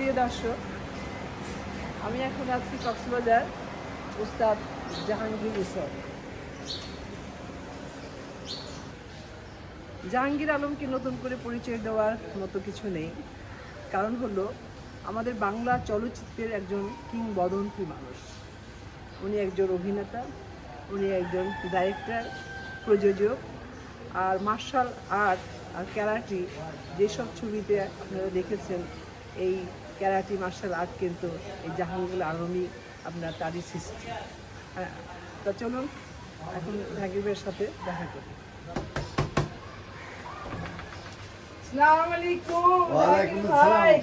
প্রিয় দর্শক, আমি এখন আছি কক্সবাজার উস্তাদ জাহাঙ্গীর রিসর্ট জাহাঙ্গীর আলমকে নতুন করে পরিচয় দেওয়ার মতো কিছু নেই। কারণ হলো, আমাদের বাংলা চলচ্চিত্রের একজন কিংবদন্তি মানুষ। উনি একজন অভিনেতা, উনি একজন ডাইরেক্টর প্রযোজক, আর মার্শাল আর্ট আর ক্যারাটি যেসব ছবিতে আপনারা দেখেছেন, এই ক্যারাটি মার্শাল আর্ট কিন্তু এই জাহাঙ্গীর আলমী আপনার তারই সৃষ্টি। হ্যাঁ তা চলুন এখন জাহাঙ্গীরের সাথে দেখা করি।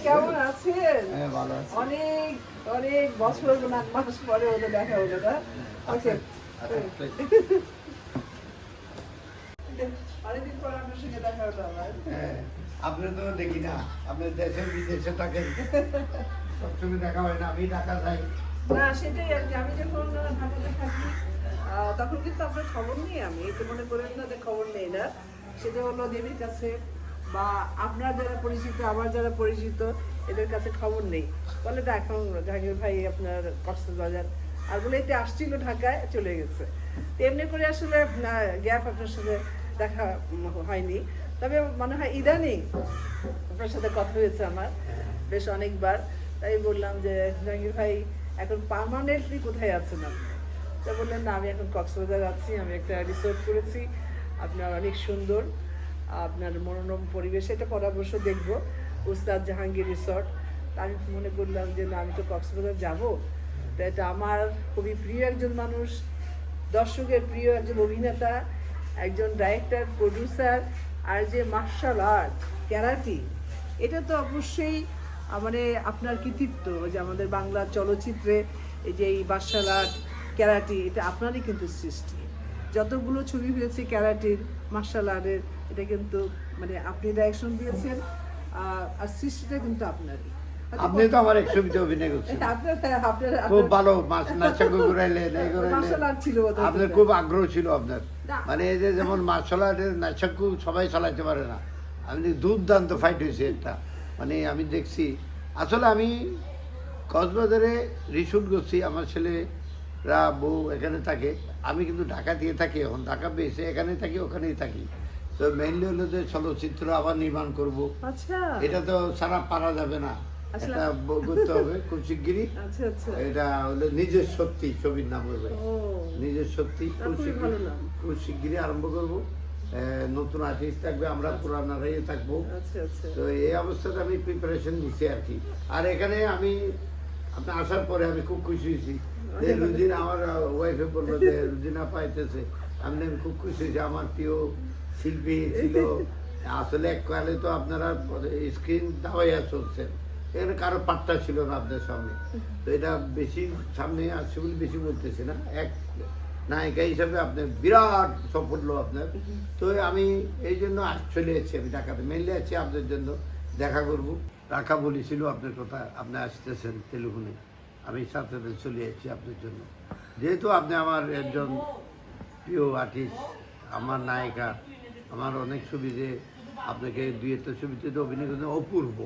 কেমন আছেন? হ্যাঁ অনেক অনেক বছর মাস পরে হলো দেখা হলো না? ওকে। আচ্ছা, অনেকদিন পর আপনার সঙ্গে দেখা হলো আমার হ্যাঁ, আপনি তো দেখি না, আপনি দেশে, বিদেশে থাকেন। সবসময় দেখা হয় না, আমি ঢাকা যাই। না, সেটাই আর কি, আমি যখন ঢাকাতে থাকি তখন কিন্তু আপনার খবর নেই আমি তো মনে করেন না যে খবর নেই না। সেটা হলো দেবীর কাছে, বা আপনার যারা পরিচিত, আমার যারা পরিচিত, এদের কাছে খবর নেই। বলে তো এখন জাহাঙ্গীর ভাই আপনার কক্সবাজার। আর বলে এটা আসছিল ঢাকায়, চলে গেছে। এমনি করে আসলে গ্যাপ আপনার সাথে দেখা হয়নি। তবে মনে হয় ইদানিং আপনার সাথে কথা হয়েছে আমার, বেশ অনেকবার। তাই বললাম যে, জাহাঙ্গীর ভাই, এখন পার্মানেন্টলি কোথায় আছেন আপনি? তা বললেন, না, আমি এখন কক্সবাজার আছি, আমি একটা রিসোর্ট করেছি। আপনার অনেক সুন্দর, আপনার মনোরম পরিবেশ এটা পরামর্শ দেখব, উস্তাদ জাহাঙ্গীর রিসর্ট তা আমি মনে করলাম যে, না, আমি তো কক্সবাজার যাব। তো এটা আমার খুবই প্রিয় একজন মানুষ, দর্শকের প্রিয় একজন অভিনেতা, একজন ডাইরেক্টর প্রডিউসার আর যে মার্শাল আর্ট ক্যারাটি এটা তো অবশ্যই মানে আপনার কৃতিত্ব যে আমাদের বাংলা চলচ্চিত্রে, এই যে এই মার্শাল আর্ট ক্যারাটি এটা আপনারই কিন্তু সৃষ্টি। যতগুলো ছবি হয়েছে ক্যারাটির মার্শাল আর্টের এটা কিন্তু মানে আপনি ডাইরেকশন দিয়েছেন আর সৃষ্টিটা কিন্তু আপনারই। আপনি তো আমার এক ছবিতে অভিনয় করছেন। খুব ভালো মাছ ঘুরাইলেন ছিল আপনার খুব আগ্রহ ছিল আপনার। মানে এই যে যেমন নাচকু সবাই চালাতে পারে না। আমি দুর্দান্ত ফাইট হয়েছে এটা মানে আমি দেখছি। আসলে আমি কক্সবাজারে রিসুট করছি। আমার ছেলেরা বউ এখানে থাকে। আমি কিন্তু ঢাকা দিয়ে থাকি এখন। ঢাকা পেয়েছে এখানে থাকি ওখানেই থাকি। তো মেইনলি হলো যে চলচ্চিত্র আবার নির্মাণ করব। আচ্ছা। এটা তো সারা পারা যাবে না। এটা করতে হবে খুব শিগগিরই। আচ্ছা আচ্ছা। এটা হলো নিজের সত্যি ছবির নাম হবে নিজের সত্যি না, খুব শিগগিরই- খুব শিগগিরই আরম্ভ করব। নতুন আর্টিস্ট থাকবে আমরা পুরানারাই থাকব। আচ্ছা আচ্ছা। তো এই অবস্থাতে আমি প্রিপারেশন নিচ্ছি আর কি। আর এখানে আমি আপনি আসার পরে আমি খুব খুশি হয়েছি। যে রুজিন আমার ওয়াইফে বলল যে রুজিনা পাইতেছে আমি আমি খুব খুশি হয়েছি। আমার প্রিয় শিল্পী ছিল। আসলে এক এককালে তো আপনারা স্ক্রিন দাওয়াইয়া চলছেন এখানে কারও পাত্তা ছিল না আপনার সামনে। তো এটা বেশি সামনে আসছে বলে বেশি বলতেছি না। এক নায়িকা হিসাবে আপনার বিরাট সাফল্য আপনার। তো আমি এই জন্য চলে এসেছি আমি ঢাকাতে। মেনলি আছি আপনার জন্য। দেখা করব। রাখা বলেছিল আপনার কথা। আপনি আসতেছেন টেলিফোনে। আমি সাথে চলে এসেছি আপনার জন্য। যেহেতু আপনি আমার একজন প্রিয় আর্টিস্ট আমার নায়িকা, আমার অনেক ছবিতে আপনাকে দুই একটা ছবিতে তো অভিনয় করতে অপূর্ব।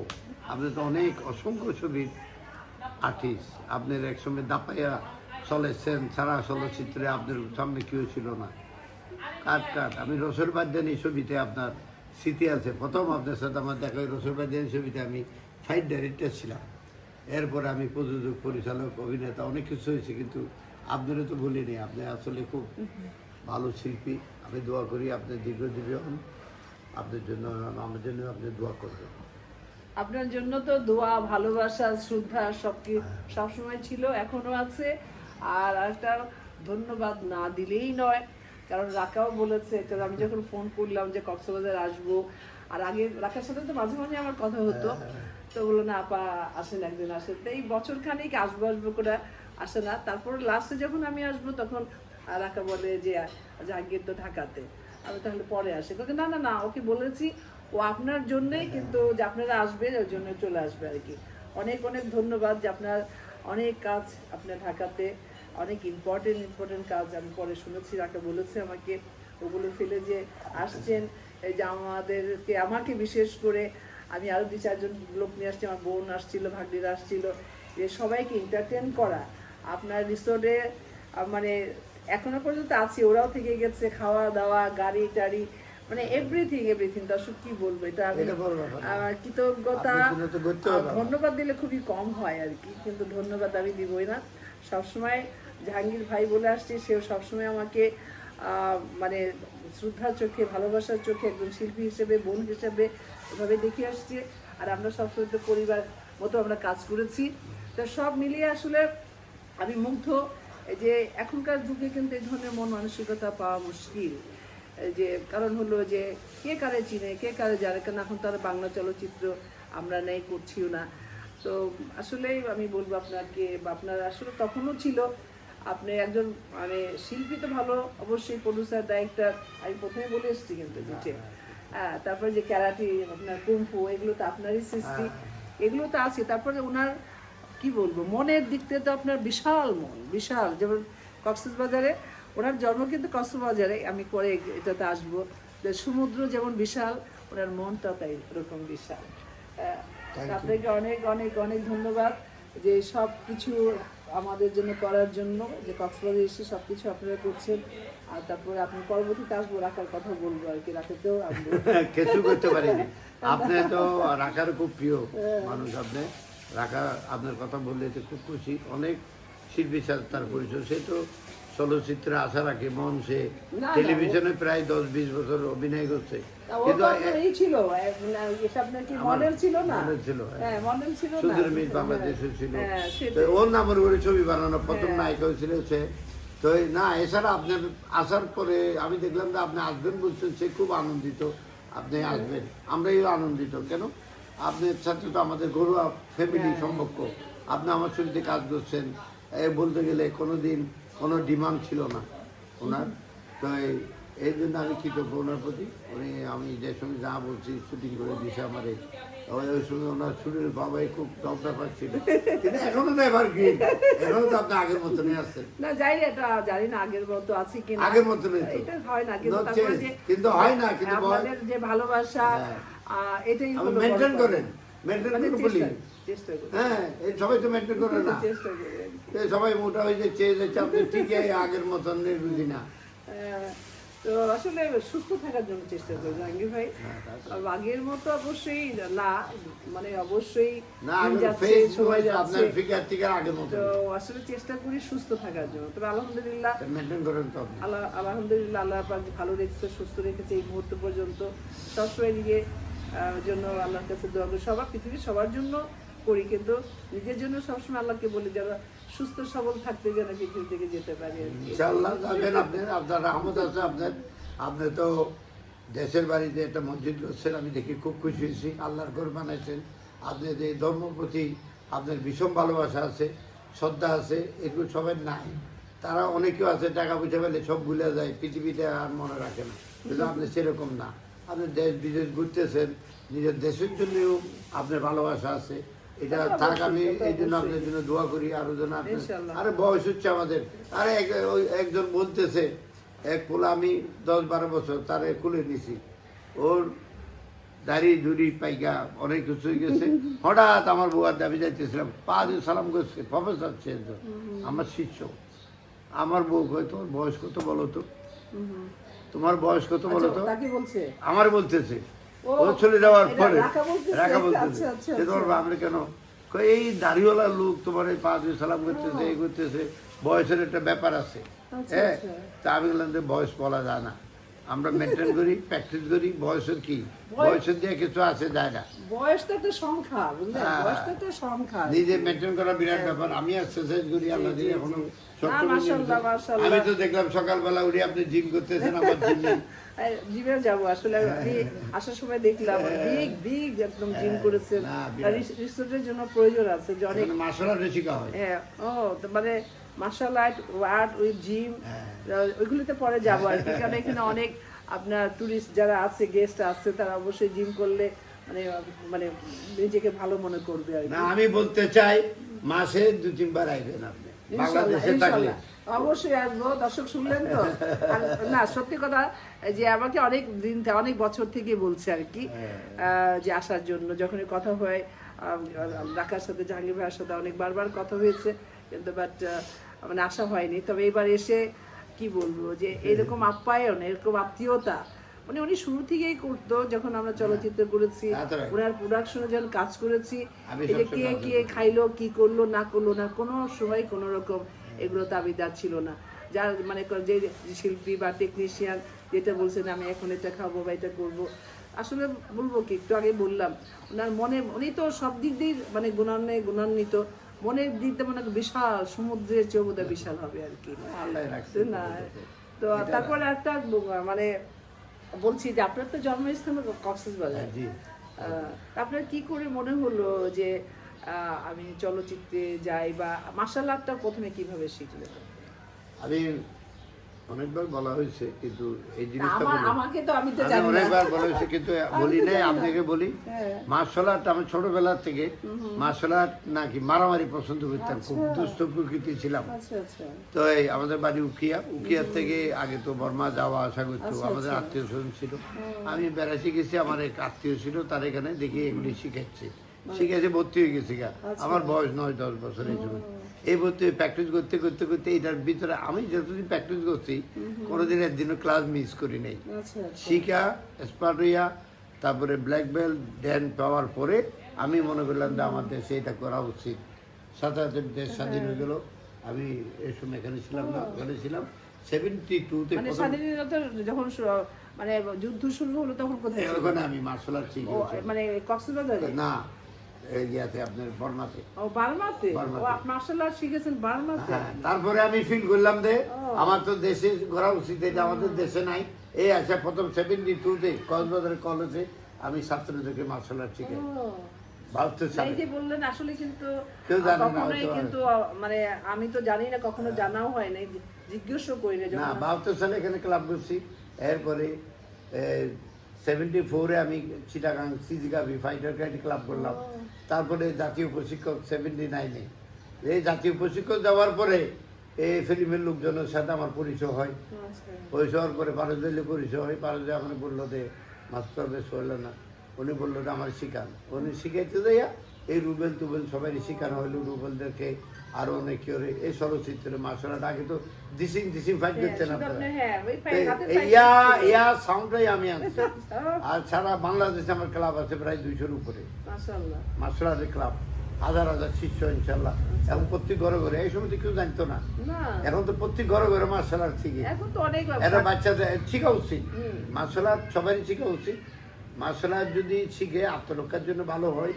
আপনি তো অনেক অসংখ্য ছবির আর্টিস্ট আপনার একসময় দাপাইয়া চলেছেন সারা চলচ্চিত্রে আপনার সামনে কেউ ছিল না। কাট কাট। আমি রসুল বাদ্যানি ছবিতে আপনার স্মৃতি আছে। প্রথম আপনার সাথে আমার দেখা রসুল বাদ্যানি ছবিতে আমি ফাইট ডাইরেক্টর ছিলাম। এরপরে আমি প্রযোজক, পরিচালক, অভিনেতা অনেক কিছু হয়েছে, কিন্তু আপনারও তো ভুলিনি। আপনি আসলে খুব ভালো শিল্পী। আমি দোয়া করি আপনি দীর্ঘজীবী হন আপনার জন্য, আমার জন্য আপনি দোয়া করবেন। আপনার জন্য তো দোয়া ভালোবাসা শ্রদ্ধা সব কি সবসময় ছিল এখনও আছে। আর একটা ধন্যবাদ না দিলেই নয়। কারণ রাকাও বলেছে কারণ আমি যখন ফোন করলাম যে কক্সবাজার আসব আর আগে রাকার সাথে তো মাঝে মাঝে আমার কথা হতো। তো বলল না আপা আসেন একদিন আসেন। তো এই বছর খানিক আসব আসব করে আসে না। তারপর লাস্টে যখন আমি আসব তখন রাকা বলে যে জাহাঙ্গীর তো ঢাকাতে। আমি তাহলে পরে আসি। কিন্তু না না না ওকে বলেছি। ও আপনার জন্যই কিন্তু যে আপনারা আসবেন ওই জন্য চলে আসবে আর কি। অনেক অনেক ধন্যবাদ যে আপনার অনেক কাজ আপনার ঢাকাতে, অনেক ইম্পর্টেন্ট ইম্পর্টেন্ট কাজ আমি পরে শুনেছি, রাকে বলেছে আমাকে ওগুলো ফেলে যে আসছেন, এই যে আমাদেরকে, আমাকে বিশেষ করে, আমি আরও দুই, চারজন লোক নিয়ে আসছি, আমার বোন আসছিল, ভাগ্নিরা আসছিল, যে সবাইকে এন্টারটেন করা। আপনার রিসোর্টে মানে এখনও পর্যন্ত আছে, ওরাও থেকে গেছে খাওয়া দাওয়া গাড়ি টাড়ি মানে এভরিথিং এভরিথিং দর্শক কি বলব এটা আমি। আমার কৃতজ্ঞতা আর ধন্যবাদ দিলে খুবই কম হয় আর কি কিন্তু ধন্যবাদ আমি দিবই না। সবসময় জাহাঙ্গীর ভাই বলে আসছে সেও সবসময় আমাকে মানে শ্রদ্ধার চোখে ভালোবাসার চোখে একজন শিল্পী হিসেবে বোন হিসেবে এভাবে দেখে আসছে। আর আমরা সবসময় তো পরিবার মতো আমরা কাজ করেছি। তো সব মিলিয়ে আসলে আমি মুগ্ধ। যে এখনকার যুগে কিন্তু এই ধরনের মন মানসিকতা পাওয়া মুশকিল। যে কারণ হলো যে কে কারে চিনে কে কারে জানে কারণ এখন তো আর বাংলা চলচ্চিত্র আমরা নেই করছিও না। তো আসলেই আমি বলব আপনাকে বা আপনার আসলে তখনও ছিল আপনি একজন মানে শিল্পী তো ভালো অবশ্যই প্রডিউসার ডাইরেক্টর আমি প্রথমে বলে এসেছি কিন্তু দুটে হ্যাঁ তারপরে যে ক্যারাটি আপনার কুম্ফু এগুলো তো আপনারই সৃষ্টি। এগুলো তো আছে তারপরে ওনার কি বলব মনের দিক থেকে তো আপনার বিশাল মন বিশাল। যেমন কক্সবাজারে ওনার জন্ম কিন্তু কক্সবাজারে আমি পরে এটাতে আসব। যে সমুদ্র যেমন বিশাল ওনার মনটা তাই এরকম বিশাল। আপনাকে অনেক অনেক অনেক ধন্যবাদ যে সব কিছু আমাদের জন্য করার জন্য যে কক্সবাজার এসে সব কিছু আপনারা করছেন। আর তারপরে আপনি পরবর্তীতে আসব রাখার কথা বলব আর কি রাখাতেও আসব। কিছু করতে পারিনি। আপনি তো রাখার খুব প্রিয় মানুষ আপনি। রাখা আপনার কথা বললে খুব খুশি। অনেক শিল্পীর সাথে তার পরিচয় সে তো চলচ্চিত্রে আশা রাখে মঞ্চে টেলিভিশনে প্রায় দশ বিশ বছর অভিনয় করছে। কিন্তু ছিল মডেল ছিল না? ছিল, হ্যাঁ। হ্যাঁ মিস বাংলাদেশে ছিল। হ্যাঁ। ওর নামের ছবি বানানো প্রথম হ্যাঁ। নায়িকা হয়েছিল সে। তো এই- না এছাড়া আপনার আসার পরে আমি দেখলাম যে আপনি আসবেন বলছেন সে খুব আনন্দিত আপনি আসবেন। আমরাই আনন্দিত কেন? আপনার সাথে তো আমাদের ঘরোয়া ফ্যামিলি হ্যাঁ। সম্পর্ক। আপনি আমার সঙ্গে কাজ করছেন। বলতে গেলে কোনো দিন কোনো ডিমান্ড ছিল না ওনার। তো এই- জন্য আমি কৃতজ্ঞ ওনার প্রতি। উনি আমি যে সময় যা বলছি শুটিং করে দিয়েছে আমার ওই সময় ওনার শুটিং বাবাই খুব দরকার পাচ্ছিল কিন্তু এখনও তো এবার কি? এখনও তো আপনি আগের মতনই আসছেন না না, এটা জানি না আগের মতো আছে কি না। আগের মতনই তো। এটা হয় না কিন্তু কিন্তু হয় না, কিন্তু আপনাদের যে ভালোবাসা হ্যাঁ। এটাই মেনটেন করেন মেনটেন মানে করে বলি। হ্যাঁ এই সবাই তো মেনটেন করে না। চেষ্টা করি এই সবাই মোটা হয়ে চেয়ে যাচ্ছে আপনি ঠিকই আগের মতন বুঝি না। আহ, তো আসলে সুস্থ থাকার জন্য চেষ্টা করি জাহাঙ্গীর ভাই। হ্যাঁ, আগের মতো অবশ্যই না মানে অবশ্যই আগের যাচ্ছে আপনার ফিগার থেকে আগের মতন। তো আসলে চেষ্টা করি সুস্থ থাকার জন্য। তবে আলহামদুলিল্লাহ মেনটেন করেন তো আল্লাহ আলহামদুলিল্লাহ আল্লাহ পাক ভালো রেখেছে সুস্থ রেখেছে এই মুহূর্ত পর্যন্ত। সবসময় নিজে আহ, জন্য আল্লাহর কাছে দোয়া করি। সবার পৃথিবীর সবার জন্য করি, কিন্তু নিজের জন্য সবসময় আল্লাহকে বলি যারা সুস্থ, সবল থাকতে যেন পৃথিবী থেকে যেতে পারি যাবেন আপনি, আপনার রহমত আছে আপনার। আপনি তো দেশের বাড়িতে একটা মসজিদ করছেন, আমি দেখি খুব খুশি হয়েছি। আল্লাহর ঘর বানাইছেন। আপনি যে ধর্ম প্রতি আপনার ভীষণ ভালোবাসা আছে, শ্রদ্ধা আছে, এগুলো সবাই নাই। তারা অনেকেও আছে, টাকা পয়সা পেলে সব ভুলে যায়, পৃথিবীতে আর মনে রাখে না। কিন্তু আপনি সেরকম না। আপনি দেশ, বিদেশ ঘুরতেছেন, নিজের দেশের জন্যও আপনার ভালোবাসা আছে। এটা তা থাক আমি এই জন্য আপনার জন্য দোয়া করি আরও যেন আরে বয়স হচ্ছে আমাদের। আরে একজন বলতেছে এক আমি দশ বারো বছর তারে খুলে নিছি। ওর দাড়ি পাইকা অনেক কিছু হয়ে গেছে। হঠাৎ আমার বউয়ার দাবি যাইতেছিলাম পা দিয়ে সালাম করছে প্রফেসর চেঞ্জ আমার শিষ্য। আমার বউ কয় তোমার বয়স কত বলো তো? তোমার বয়স কত বলো তো? আচ্ছা, বলছে? আমার বলতেছে ও, চলে যাওয়ার পরে রাখা বলতেছে? আচ্ছা, আচ্ছা, তোমার আচ্ছা। বাপরে কেন? এই দাড়িওয়ালা লোক তোমার এই পা দিয়ে সালাম করতেছে এই করতেছে বয়সের একটা ব্যাপার আছে। হ্যাঁ। তা আমি বললাম যে বয়স বলা যায় না। আমরা মেনটেন করি প্র্যাকটিস করি বয়সের কি? বয়সের দিয়ে কিছু আছে যায় না। বয়স তো একটা সংখ্যা বুঝলেন হ্যাঁ। বয়স তো একটা সংখ্যা। নিজে মেনটেন করা বিরাট ব্যাপার। আমি এক্সারসাইজ করি আল্লাহ দিয়ে এখনও। আমি তো দেখলাম সকালবেলা উঠে আপনি জিম করতেছেন আমার জিম জিমে যাব। আসলে আমি আসার সময় দেখলাম বিগ বিগ একদম জিম বিরাট। রিসোর্টের জন্য প্রয়োজন আছে যে অনেক মার্শাল আর্টে শেখা হয়। হ্যাঁ ও মানে martial art art with gym হ্যাঁ। ওইগুলিতে পরে যাব আর কি। কারণ এখানে অনেক আপনার টুরিস্ট যারা আছে গেস্ট আছে তারা অবশ্যই জিম করলে মানে মানে নিজেকে ভালো মনে করবে আর আমি বলতে চাই মাসে দু তিনবার আইবেন আপনি। বাংলাদেশে থাকলে। অবশ্যই আসব দর্শক শুনলেন তো? না সত্যি কথা যে আমাকে অনেক দিন অনেক বছর থেকে বলছে আর কি আহ, যে আসার জন্য। যখনই কথা হয় ডাকার সাথে জাহাঙ্গীর ভাইয়ের সাথে অনেক বারবার কথা হয়েছে কিন্তু বাট মানে আশা হয়নি। তবে এবার এসে কি বলব যে এরকম আপ্যায়ন এরকম আত্মীয়তা মানে উনি শুরু থেকেই করতো যখন আমরা চলচ্চিত্র করেছি ওনার প্রোডাকশনে যখন কাজ করেছি সবসময় কে কে খাইলো কি করল না করল না কোনো সময় কোনো রকম এগুলো দাবিদার ছিল না। যার মানে যে শিল্পী বা টেকনিশিয়ান যেটা বলছেন আমি এখন এটা খাব বা এটা করব। আসলে বলব কি একটু আগে বললাম ওনার মনে উনি তো সব দিক দিয়ে মানে গুণান্নে গুণান্বিত। মনের দিক দিয়ে মানে বিশাল সমুদ্রের চেয়েও বিশাল হবে আর কি। না তো তারপরে একটা মানে বলছি যে আপনার তো জন্মস্থান কক্সবাজার। জি। আপনার কি করে মনে হলো যে আমি চলচ্চিত্রে যাই বা মার্শাল আর্টটা প্রথমে কীভাবে শিখলেন? আমি অনেকবার বলা হয়েছে কিন্তু এই জিনিসটা বলি- আমাকে তো আমি তো জানি অনেকবার বলা হয়েছে কিন্তু বলি নাই আপনাকে বলি। হ্যাঁ। মার্শাল আর্ট আমি ছোটবেলা থেকে মার্শাল আর্ট নাকি মারামারি পছন্দ করতাম খুব দুষ্ট প্রকৃতি ছিলাম। আচ্ছা আচ্ছা। তো এই আমাদের বাড়ি উকিয়া উকিয়ার থেকে আগে তো বর্মা যাওয়া আসা করতো আচ্ছা, আমাদের আচ্ছা। আত্মীয় স্বজন ছিল আমি বেড়াতে গেছি আমার এক আত্মীয় ছিল তার এখানে দেখি এগুলি শিখাচ্ছে। শিখেছে ভর্তি হয়ে গেছি আচ্ছা। আমার বয়স নয় দশ বছর এই সময়। এই ভর্তি প্র্যাকটিস করতে করতে করতে এটার ভিতরে আমি যতদিন প্র্যাকটিস করছি কোনোদিন একদিনও ক্লাস মিস করি নাই। আচ্ছা আচ্ছা। শিখা এক্সপার্ট হইয়া তারপরে ব্ল্যাক বেল্ট ড্যান পাওয়ার পরে আমি মনে করলাম যে আমার দেশে এটা করা উচিত। সাথে সাথে দেশ স্বাধীন হয়ে গেল। আমি এই সময় এখানে ছিলাম না ওখানে ছিলাম। সেভেন্টি টুতে মানে স্বাধীনতা যখন মানে যুদ্ধ শুরু হলো তখন কোথায় ছিলেন? ওখানে আমি মার্শাল আর্ট শিখেছি। মানে কক্সবাজারে? না ইয়াতে আপনার বর্মাতে। ও বার্মাতে? ও। শিখেছেন বার্মাতে। হ্যাঁ তারপরে আমি ফিল করলাম যে আমার তো দেশে করা উচিত এটা আমাদের দেশে নাই। এই আচ্ছা প্রথম সেভেন্টি টুতে কক্সবাজার কলেজে আমি ছাত্রদেরকে মার্শাল আর্ট শিখাই বললেন আসলে কিন্তু কখনোই কিন্তু মানে আমি তো জানি না কখনো জানাও হয় নাই জিজ্ঞেসও করি না না বাহাত্তর সালে এখানে ক্লাব করছি। এরপরে সেভেন্টি ফোরে আমি চিটাগাং সিজিগাবি ফাইটার ক্লাব করলাম। তারপরে জাতীয় প্রশিক্ষক সেভেন্টি নাইনে এই জাতীয় প্রশিক্ষক যাওয়ার পরে এই ফিল্মের লোকজনের সাথে আমার পরিচয় হয়। পরিচয় হওয়ার পরে পারস দিলে পরিচয় হয়। পারস দিয়ে আমার বলল যে মাস্টার বেশ হইল না। উনি বলল যে আমার শিখান উনি শিখাইতে যাইয়া এই রুবেল টুবেল সবাই শিখানো হইল। রুবেলদেরকে আরও অনেক কেউ এই চলচ্চিত্রে আর্ট আগে তো দিসিং দিসিং ফাইট হ্যাঁ, করতেন হ্যাঁ, পায়ে ইয়া ইয়া সাউন্ডটাই আমি আনছি। আচ্ছা, আর সারা বাংলাদেশে আমার ক্লাব আছে প্রায় দুইশোর উপরে। আর্টের ক্লাব। হাজার হাজার শিষ্য ইনশাল্লাহ এবং প্রত্যেক ঘরে ঘরে এই সময় তো কেউ জানতো না। এখন তো প্রত্যেক ঘরে ঘরে মার্শাল আর্ট শিখে এখন এটা বাচ্চাদের শিখা উচিত। মার্শাল আর্ট সবারই শিখা উচিত। মার্শাল আর্ট যদি শিখে আত্মরক্ষার জন্য ভালো হয়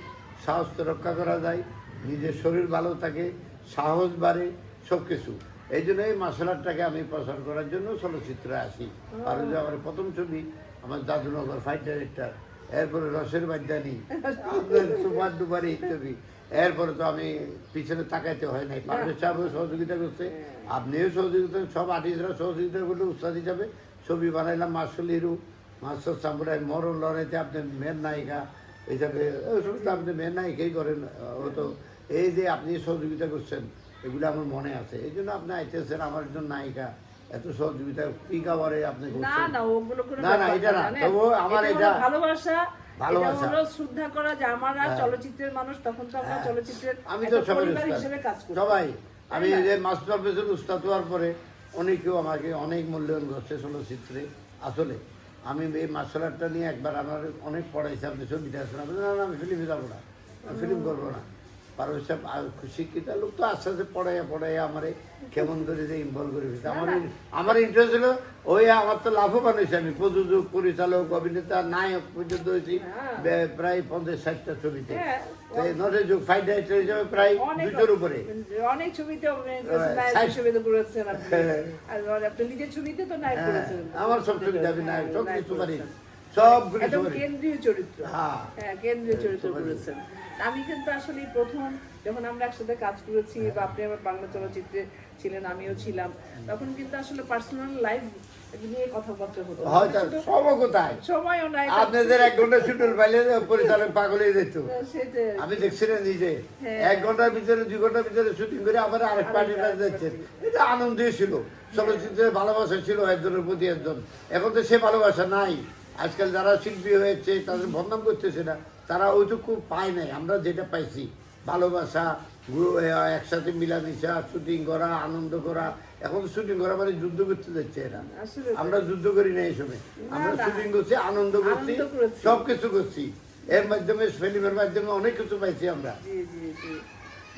তো রক্ষা করা যায় নিজের শরীর ভালো থাকে সাহস বাড়ে সব কিছু এই জন্য এই মার্শাল আর্টটাকে আমি প্রচার করার জন্য চলচ্চিত্রে আসি। আর যে আমার প্রথম ছবি আমার দাদুনগর ফাইট ডাইরেক্টর এরপরে রসের বাদ্যানি সুপার ডুপার এই ছবি। এরপরে তো আমি পিছনে তাকাইতে হয় নাই। পারভেজ সাহেবও সহযোগিতা করছে। আপনিও সহযোগিতা সব আর্টিস্টরা সহযোগিতা করলে উস্তাদ হিসাবে ছবি বানাইলাম মার্শাল হিরু মাস্টার সাম্রাই মরণ লড়াইতে আপনি মেন নায়িকা হিসাবে আপনি মেন নায়িকাই করেন ও তো এই যে আপনি সহযোগিতা করছেন এগুলো আমার মনে আছে এই জন্য আপনি আইতেছেন আমার একজন নায়িকা এত সহযোগিতা কি আপনি না না ওগুলো না, না, এটা না। তবুও আমার এটা ভালোবাসা ভালোবাসা। হলো শ্রদ্ধা করা যে আমরা হ্যাঁ। চলচ্চিত্রের মানুষ তখন তো আমরা হ্যাঁ। চলচ্চিত্রের আমি তো সবাই হিসেবে কাজ করি সবাই আমি? যে মাস্টার বেসের উস্তাদ হওয়ার পরে অনেকেও আমাকে অনেক মূল্যায়ন করছে চলচ্চিত্রে আসলে আমি এই মার্শাল আর্টটা নিয়ে একবার আমার অনেক পড়াইছে আপনি ছবিটা আসলে আমি বললাম, না না আমি ফিল্মে যাব না আমি ফিল্ম করব না পারভেজ সাহেব শিক্ষিত লোক তো আস্তে আস্তে পড়াইয়া পড়াইয়া আমারে কেমন করে যে ইনভলভ করে ফেলছে আমার আমার ইন্টারেস্ট ওই আমার তো লাভবান হয়েছে আমি প্রযোজক পরিচালক অভিনেতা নায়ক পর্যন্ত হয়েছি হ্যাঁ। প্রায় পঞ্চাশ ষাটটা ছবিতে হ্যাঁ। যুগ ফাইভ ডাইরেক্টর হিসাবে প্রায় দুশোর উপরে অনেক ছবিতে হ্যাঁ, হ্যাঁ। হ্যাঁ, আমার সব ছবিতে আমি নায়ক সব কিছু পারি। সবগুলো কেন্দ্রীয় চরিত্র। হ্যাঁ। হ্যাঁ কেন্দ্রীয় চরিত্র করেছেন। আমি কিন্তু আসলে প্রথম যখন আমরা একসাথে কাজ করেছি বা আপনি আমার বাংলা চলচ্চিত্রে ছিলেন আমিও ছিলাম তখন কিন্তু আসলে পার্সোনাল লাইফ নিয়ে কথাবার্তা হতো। হয়তো কোথায়? সময়ও নাই আপনাদের এক ঘণ্টা শুটুল পাইলে পরিচালক পাগল হয়ে যেত। আমি দেখছি না নিজে? হ্যাঁ। এক ঘণ্টার ভিতরে দুই ঘণ্টার ভিতরে শুটিং করে আবার আরেক পার্টিটা যাচ্ছেন এটা আনন্দই ছিল। চলচ্চিত্রের ভালোবাসা ছিল একজনের প্রতি একজন। এখন তো সে ভালোবাসা নাই। আজকাল যারা শিল্পী হয়েছে তাদের বদনাম করতেছে না। তারা ওইটুকু পায় নাই আমরা যেটা পাইছি। ভালোবাসা একসাথে মিলামিশা শুটিং করা আনন্দ করা এখন শুটিং করা মানে যুদ্ধ করতে যাচ্ছে এরা। আমরা যুদ্ধ করি না সময়। আমরা শুটিং করছি আনন্দ করছি সব কিছু করছি। এর মাধ্যমে ফিল্মের মাধ্যমে অনেক কিছু পাইছি আমরা।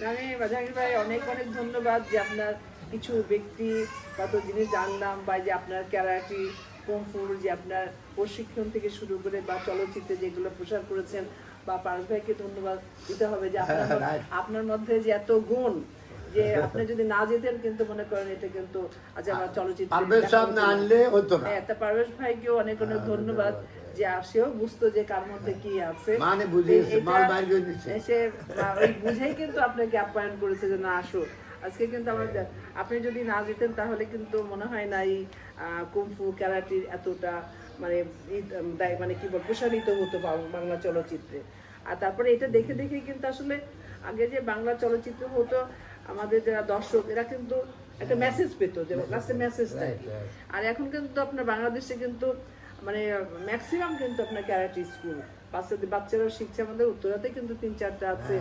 আমি বাজারি ভাই অনেক অনেক ধন্যবাদ যে আপনার কিছু ব্যক্তি কত জিনিস জানলাম বা যে আপনার ক্যারাটি কুমফুর যে আপনার প্রশিক্ষণ থেকে শুরু করে বা চলচ্চিত্রে যেগুলো প্রচার করেছেন বা পারস ভাইকে ধন্যবাদ দিতে হবে যে আপনার আপনার মধ্যে যে এত গুণ যে আপনি যদি না যেতেন কিন্তু মনে করেন এটা কিন্তু আজ আমার চলচ্চিত্র পারভেজ সাহেব না আনলে হতো না। হ্যাঁ তা পারভেজ ভাইকেও অনেক অনেক ধন্যবাদ যে সেও বুঝতো যে কার মধ্যে কি আছে। মানে বুঝিয়েছে, মাল বাইর করে দিচ্ছে। এসে ওই বুঝেই কিন্তু আপনাকে আপ্যায়ন করেছে যে না আসো। আজকে কিন্তু আমার আপনি যদি না যেতেন তাহলে কিন্তু মনে হয় না এই কুমফু ক্যারাটির এতটা মানে মানে কি বল প্রসারিত হতো বাংলা চলচ্চিত্রে। আর তারপরে এটা দেখে দেখে কিন্তু আসলে আগে যে বাংলা চলচ্চিত্র হতো আমাদের যারা দর্শক এরা কিন্তু একটা মেসেজ পেতো যে লাস্টে মেসেজটা. আর এখন কিন্তু আপনার বাংলাদেশে কিন্তু মানে ম্যাক্সিমাম কিন্তু আপনার ক্যারাটি স্কুল বাচ্চাদের বাচ্চারাও শিখছে আমাদের। উত্তরাতে কিন্তু তিন চারটা আছে।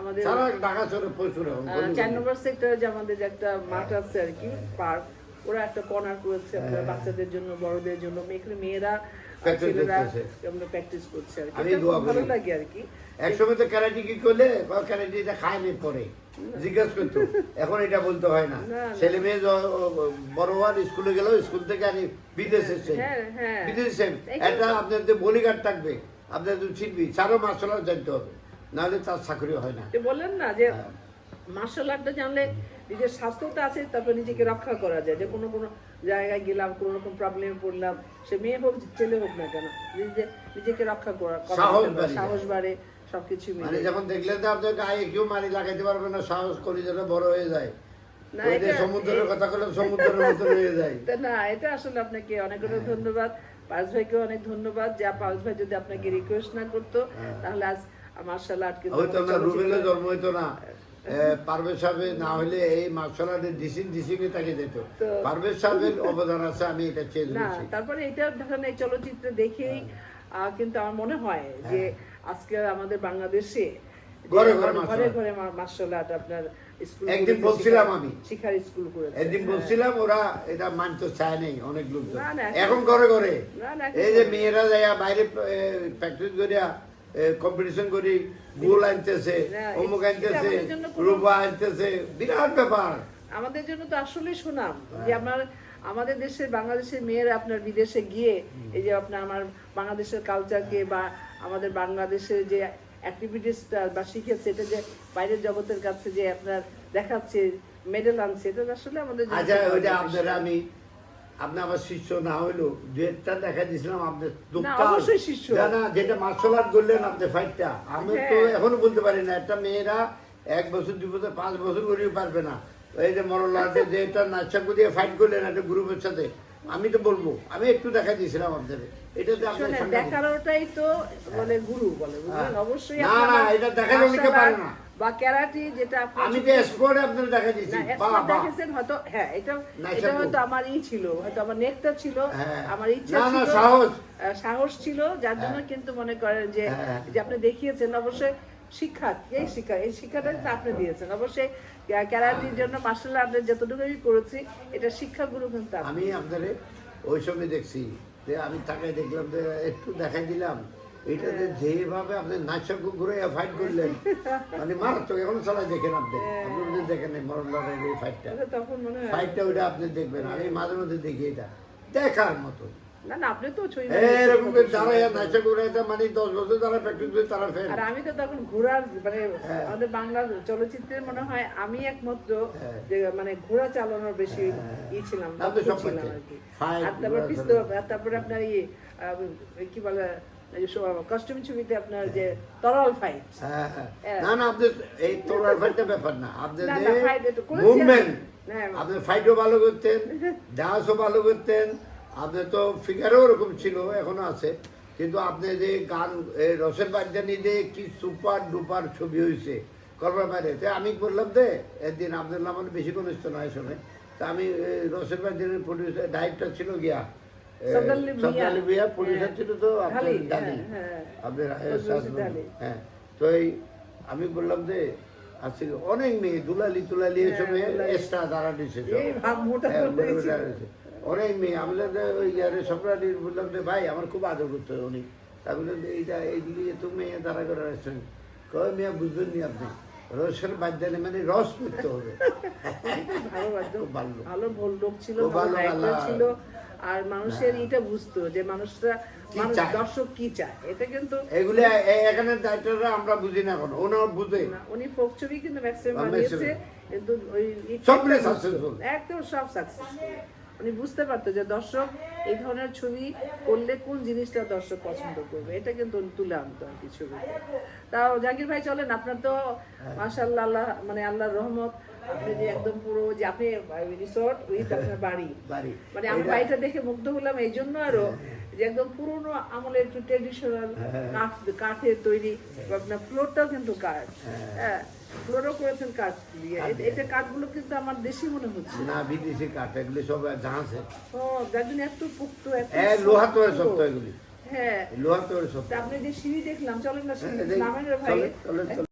আমাদের ঢাকা প্রচুর আহ, গলি চার নম্বর সেক্টরে যে আমাদের একটা মাঠ আছে আর কি পার্ক ওরা একটা কর্নার করেছে বাচ্চাদের জন্য বড়দের জন্য। মেয়েরা মেয়েরা ছেলেরা আমরা প্র্যাকটিস করছে আর কি। ভালো লাগে আর কি। একসময় তো ক্যারাটি কি করলে? ক্যারাটি এটা খায়নি পরে। জিজ্ঞেস করতো। এখন এটা বলতে হয় না। না, না। ছেলে মেয়ে বড় হওয়ার স্কুলে গেল স্কুল থেকে আমি বিদেশ এসেছে হ্যাঁ, হ্যাঁ। বিদেশ। এসেছেন একটা আপনার যে বলিগার্ড থাকবে। আপনার যে শিল্পী চারও মার্শাল আর্ট জানতে হবে। নাহলে তার চাকরি হয় না। বললেন না যে হ্যাঁ। মার্শাল আর্টটা জানলে নিজের স্বাস্থ্যটা আছে তারপর নিজেকে রক্ষা করা যায়। যে কোনো কোনো জায়গায় গেলাম কোনো রকম প্রবলেমে পড়লাম সে মেয়ে হোক ছেলে হোক না কেন নিজে নিজেকে রক্ষা করা সাহস বাড়ে। সবকিছু মানে যখন দেখলেন যে আপনার গায়ে কেউ মারি লাগাইতে পারবে না সাহস করি যেন বড় হয়ে যায়। সমুদ্রের কথা বললাম সমুদ্রের মতো হয়ে যায়। না এটা আসলে আপনাকে অনেক অনেক ধন্যবাদ। পারস ভাইকে অনেক ধন্যবাদ যে পারস ভাই যদি আপনাকে রিকোয়েস্ট না করতো তাহলে আজ মার্শাল আর্ট কিন্তু হয়তো না রুবেলে জন্ম হইতো না। পারভেজ সাহেবের না হলে এই মার্শাল আর্টের ডিসিং ডিসিং তাকে যেত। পারভেজ সাহেবের অবদান আছে আমি এটা চেয়ে না তারপরে এটা ধরেন এই চলচ্চিত্র দেখেই আহ, কিন্তু আমার মনে হয় যে আজকে আমাদের বাংলাদেশে ঘরে ঘরে মার্শাল আর্ট আপনার একদিন বলছিলাম আমি। শিখার স্কুল করেছে একদিন হ্যাঁ। বলছিলাম ওরা এটা মানতে চায় নাই অনেক লোক এখন না, এখন এই যে মেয়েরা যায় বাইরে প্র্যাকটিস করিয়া কম্পিটিশন করি গোল আনতেছে অমুক আনতেছে রূপা আনতেছে বিরাট ব্যাপার আমাদের জন্য তো আসলে হ্যাঁ। যে আমার আমাদের দেশের বাংলাদেশের মেয়েরা আপনার বিদেশে গিয়ে এই যে আপনার আমার বাংলাদেশের কালচারকে বা আমাদের বাংলাদেশের যে অ্যাক্টিভিটিসটা বা শিখেছে এটা যে বাইরের জগতের কাছে যে আপনার দেখাচ্ছে মেডেল আনছে এটা আসলে আমাদের আচ্ছা ওইটা আপনারা আমি আপনি আমার শিষ্য না হইল দুয়েরটা দেখা দিয়েছিলাম আপনার অবশ্যই শিষ্য। না যে মার্শাল আর্ট করলেন আপনি ফাইটটা আমি তো হ্যাঁ। এখনও বলতে পারি না একটা মেয়েরা এক বছর দুই বছর পাঁচ বছর করেও পারবে না এই যে মরল আর্টে যে এটা নাচা দিয়ে ফাইট করলেন একটা গ্রুপের সাথে আমি তো বলব আমি একটু দেখা দিয়েছিলাম আপনাদের এটাতে আপনার শোনেন, দেখানোটাই তো বলে গুরু বলে বুঝলেন হ্যাঁ। অবশ্যই না, না, এটা দেখানো অনেকে পারে না। বা ক্যারাটি যেটা আমি তো স্পোর্টে আপনার দেখা দিয়েছি বাহ বাহ দেখেছেন হয়তো হ্যাঁ এটা এটা হয়তো আমার ই ছিল হয়তো আমার নেকটা ছিল হ্যাঁ। আমার ইচ্ছা না, না, সাহস। সাহস ছিল যার জন্য কিন্তু মনে করেন যে হ্যাঁ। যে আপনি দেখিয়েছেন অবশ্যই শিক্ষা এই শিক্ষা এই শিক্ষাটা আপনি দিয়েছেন অবশ্যই ক্যারাটির জন্য মার্শাল আর্টের যতটুকু আমি করেছি এটা শিক্ষাগুলো কিন্তু আমি। আপনারে ওই সময় দেখছি যে আমি তাকে দেখলাম যে একটু দেখাই দিলাম। এটা যে যেভাবে আপনি নাচক ঘুরে ফাইট করলেন মানে মারাত্মক এখন সবাই দেখেন আপনি। আপনি ওদের দেখেন মরণ লড়াই এই ফাইটটা তখন মনে হয় ফাইটটা ওইটা আপনি দেখবেন আমি মাঝে মধ্যে দেখি এটা। দেখার মতো। না না আপনি তো ছবি এরকম যারা নাচক ঘুরে মানে দশ বছর যারা প্র্যাকটিস করে তারা ফেল আর আমি তো তখন ঘোড়ার মানে হ্যাঁ। আমাদের বাংলা চলচ্চিত্রের মনে হয় আমি একমাত্র হ্যাঁ। যে মানে ঘোড়া চালানোর বেশি ই ছিলাম আপনি দক্ষ সব ছিলাম আর কি আর তারপর পিস্তল তারপরে আপনার ইয়ে কি বলে কস্টিউম ছবিতে আপনার যে তরল ফাইট হ্যাঁ, হ্যাঁ। হ্যাঁ। না না এই ফাইটটা ব্যাপার না মুভমেন্ট হ্যাঁ। আপনি ফাইটও ভালো করতেন ডান্সও ভালো করতেন আপনার তো ফিগারও ওরকম ছিল এখনও আছে কিন্তু আপনি যে গান রসের বাদ্যানি যে কি সুপার ডুপার ছবি হয়েছে কল্পনা বাইরে তো আমি বললাম যে একদিন আপনার নাম বেশি ঘনিষ্ঠ নয় শোনে তা আমি রসের বাদ্যানির প্রডিউসার ডাইরেক্টর ছিল গিয়া প্রডিউসার। ছিল তো আপনার ডালি। আপনার। হ্যাঁ তো এই আমি বললাম যে আজকে অনেক মেয়ে দুলালি তুলালি এসব হ্যাঁ। এক্সট্রা সব। মেয়ে ওই ইয়ারে বললাম যে ভাই আমার খুব আদর করতে হয় উনি। তা এইটা এইগুলি এত মেয়ে দাঁড়া করে আসছেন। কয় মেয়ে বুঝবেন নি আপনি রসের মানে রস করতে হবে। ভালো লোক ছিল ছিল আর মানুষের এটা বুঝতো যে মানুষরা মানুষ দর্শক কি চায়? এটা কিন্তু এগুলি এখানে দায়িত্বটা আমরা বুঝি না এখন ওনার বুঝে। না, উনি ফোক ছবি কিন্তু ম্যাক্সিমাম বানিয়েছে কিন্তু ওই সবগুলো successful। একদম সব সাকসেসফুল উনি বুঝতে পারতো যে দর্শক এই ধরনের ছবি করলে কোন জিনিসটা দর্শক পছন্দ করবে? এটা কিন্তু তুলে আনতো আর কি ছবিতে। তাও জাকির ভাই চলেন আপনার তো মাশাল্লাহ আল্লাহ মানে আল্লাহর রহমত। আপনি যে একদম পুরো যে আপনি রিসোর্ট উইথ আপনার বাড়ি। বাড়ি। মানে আমি বাড়িটা দেখে মুগ্ধ হলাম এই জন্য আরও যে একদম পুরোনো আমলের একটু ট্রেডিশনাল হ্যাঁ। কাঠ কাঠের তৈরি আপনার ফ্লোরটাও কিন্তু কাঠ। হ্যাঁ। ফ্লোরও করেছেন কাঠ। দিয়ে এ- দিয়ে। এটা কাঠগুলো কিন্তু আমার দেশি মনে হচ্ছে। না বিদেশি কাঠ এগুলি সব জাহাজে ও যার জন্য এত পুক্ত এত লোহা তো এগুলি। হ্যাঁ। লোহা তো সত্য আপনি যে সিঁড়ি দেখলাম চলেন না হ্যাঁ, নামেন ভাই।